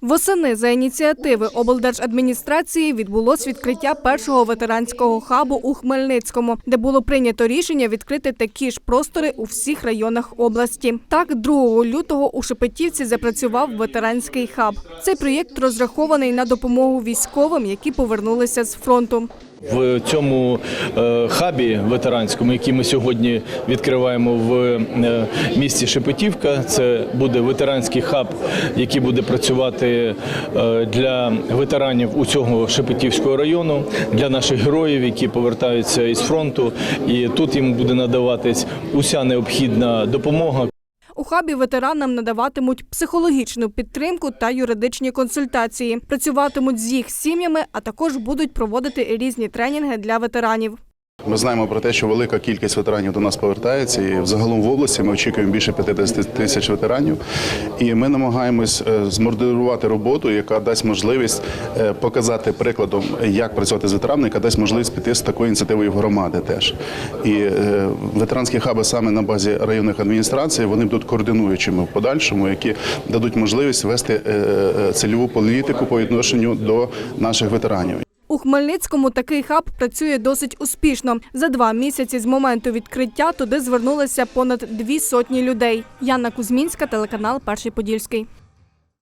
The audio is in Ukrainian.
Восени за ініціативи облдержадміністрації відбулось відкриття першого ветеранського хабу у Хмельницькому, де було прийнято рішення відкрити такі ж простори у всіх районах області. Так, 2 лютого у Шепетівці запрацював ветеранський хаб. Цей проєкт розрахований на допомогу військовим, які повернулися з фронту. В цьому е, хабі ветеранському, який ми сьогодні відкриваємо в е, місті Шепетівка, це буде ветеранський хаб, який буде працювати е, для ветеранів усього Шепетівського району, для наших героїв, які повертаються із фронту. І тут їм буде надаватись уся необхідна допомога, У хабі ветеранам надаватимуть психологічну підтримку та юридичні консультації. Працюватимуть з їх сім'ями, а також будуть проводити різні тренінги для ветеранів. Ми знаємо про те, що велика кількість ветеранів до нас повертається, і взагалом в області ми очікуємо більше 50 тисяч ветеранів. І ми намагаємось е, змодерувати роботу, яка дасть можливість е, показати прикладом, як працювати з ветеранами, яка дасть можливість піти з такою ініціативою в громади теж. І е, ветеранські хаби саме на базі районних адміністрацій вони будуть координуючими в подальшому, які дадуть можливість вести цільову політику по відношенню до наших ветеранів. У Хмельницькому такий хаб працює досить успішно. За два місяці з моменту відкриття туди звернулися понад дві сотні людей. Яна Кузьмінська, телеканал Перший Подільський.